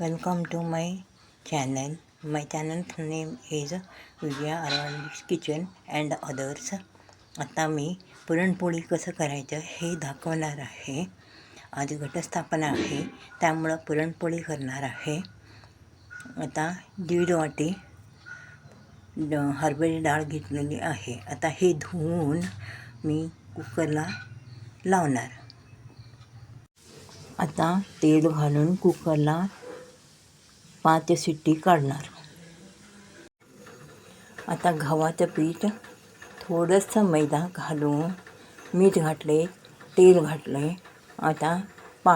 Welcome to my channel. My channel name is Vijaya अरवालीस kitchen and others आता मी पुरणपोळी कसं करायचं हे दाखवणार आहे. आज घटस्थापना आहे त्यामुळं पुरणपोळी करणार आहे. आता दीड वाटी हरभरी डाळ घेतलेली आहे. आता हे धुवून मी कुकरला लावणार. आता तेल घालून कुकरला पाच शिट्टी काढणार आता गव्हाचं पीठ थोडंसं मैदा घालून मीठ घातले तेल घातले. आता पा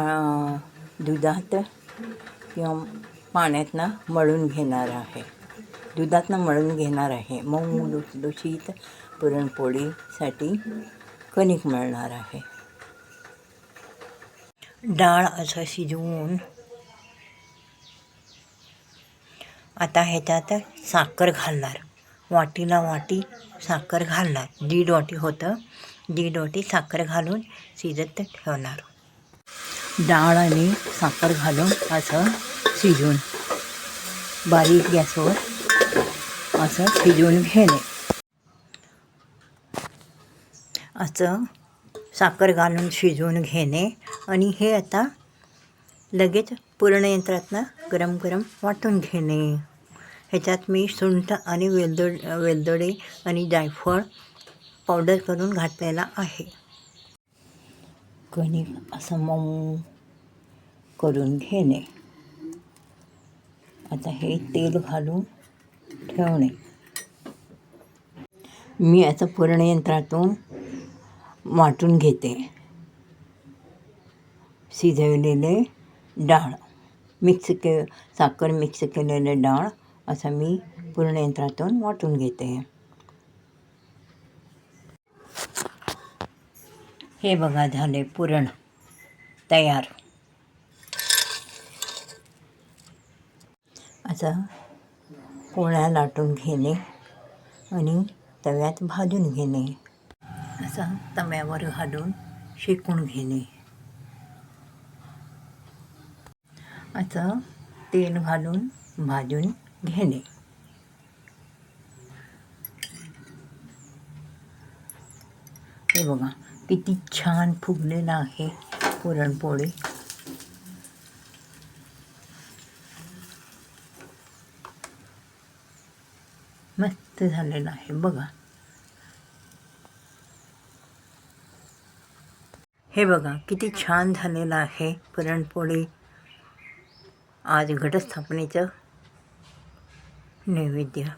दुधात किंवा पाण्यातनं मळून घेणार आहे. दुधातनं मळून घेणार आहे. मऊ लुसलुशीत पुरणपोळीसाठी कणिक मळणार आहे. डाळ असं शिजवून आता ह्याच्यात साखर घालणार. वाटीला वाटी साखर घालणार. दीड वाटी होतं. दीड वाटी साखर घालून शिजत ठेवणार. डाळ आणि साखर घालून असं शिजवून बारीक गॅसवर असं शिजवून घेणे. असं साखर घालून शिजवून घेणे आणि हे आता लगेच पूर्ण यंत्रातनं गरम गरम वाटून घेणे. ह्याच्यात मी सुंठ आणि वेलदोड वेलदोडे आणि जायफळ पावडर करून घातलेला आहे. कणिक असं मऊ करून घेणे. आता हे तेल घालून ठेवणे. मी आता पुरणयंत्रातून वाटून घेते. शिजवलेले डाळ मिक्स के साखर मिक्स केलेले डाळ असं मी पूर्ण यंत्रातून वाटून घेते. हे बघा झाले पुरण तयार. असं पोळ्या लाटून घेणे आणि तव्यात भाजून घेणे. असं तव्यावर घालून शेकून घेणे. असं तेल घालून भाजून घेणे. हे बघा किती छान फुगलेलं आहे पुरणपोळी. मस्त झालेलं आहे बघा. हे बघा किती छान झालेलं आहे पुरणपोळी. आज घटस्थापनेचं नैवेद्य.